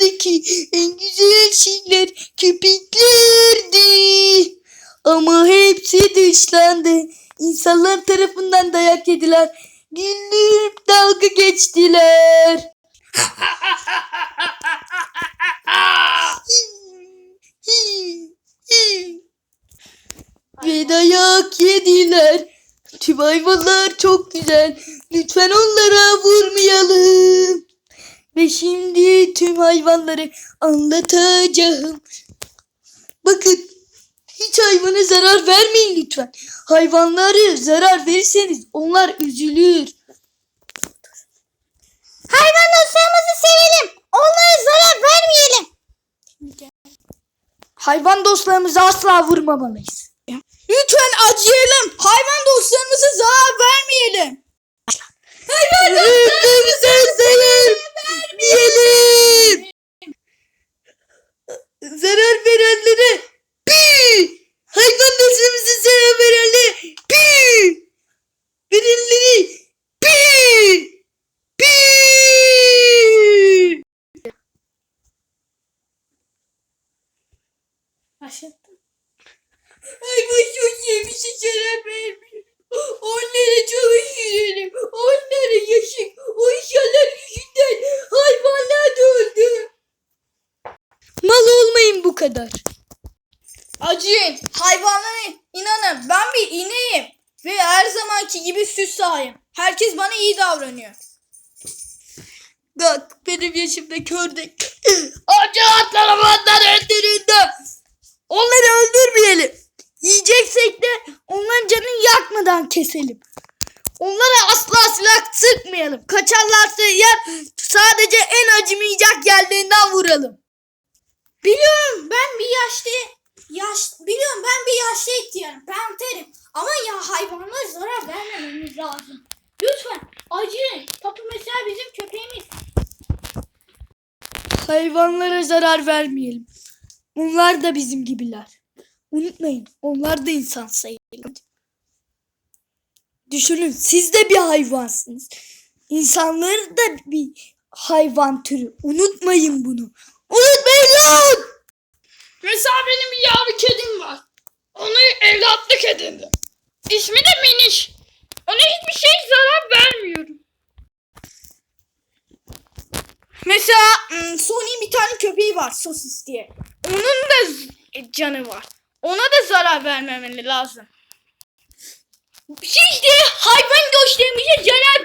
dünyadaki en güzel şeyler köpeklerdi. Ama hepsi dışlandı. İnsanlar tarafından dayak yediler. Güldürüp dalga geçtiler. Ve dayak yediler. Tüm hayvanlar çok güzel. Lütfen onlara vurmayalım. Ve şimdi tüm hayvanları anlatacağım. Bakın hiç hayvana zarar vermeyin lütfen. Hayvanları zarar verirseniz onlar üzülür. Hayvan dostlarımızı sevelim. Onlara zarar vermeyelim. Hayvan dostlarımıza asla vurmamalıyız. Lütfen acıyalım. Hayvan dostlarımıza zarar vermeyelim. Hayvan dostlarımıza zarar vermeyelim. Zarar verenlere pi! Hayvan dostlarımıza zarar verenlere pi! Verenleri pi! Pi! Başlattım. Hayvan çok sevmişe zarar vermiyor. Onlara çok. Onlara yaşık. O inşallah yüzünden hayvanlar da öldü. Mal olmayın bu kadar. Acıyın. Hayvanlara inanın. Ben bir ineğim. Ve her zamanki gibi süt sahibim. Herkes bana iyi davranıyor. Bak benim yaşımda kördük. Acı atlarım onları öldürüldü. Onları öldürmeyelim. Yiyeceksek de onların canını yakmadan keselim. Onlara asla silah sıkmayalım. Kaçarlarsa yer sadece en acımayacak yerlerinden vuralım. Biliyorum ben bir yaşlı yaş biliyorum ben bir yaşlı ihtiyarım. Panterim. Ama ya hayvanlara zarar vermememiz lazım. Lütfen acıyın. Topu mesela bizim köpeğimiz. Hayvanlara zarar vermeyelim. Onlar da bizim gibiler. Unutmayın onlar da insan sayılır. Düşünün siz de bir hayvansınız. İnsanları da bir hayvan türü. Unutmayın bunu. Unutmayın lan! Mesela benim bir yavru kedim var. Onu evlatlık edindim. İsmi de Miniş. Ona hiçbir şey zarar vermiyorum. Mesela ım, Sony'in bir tane köpeği var sosis diye. Onun da z- canı var. Ona da zarar vermemeli lazım. De hayvan dostlarımıza zarar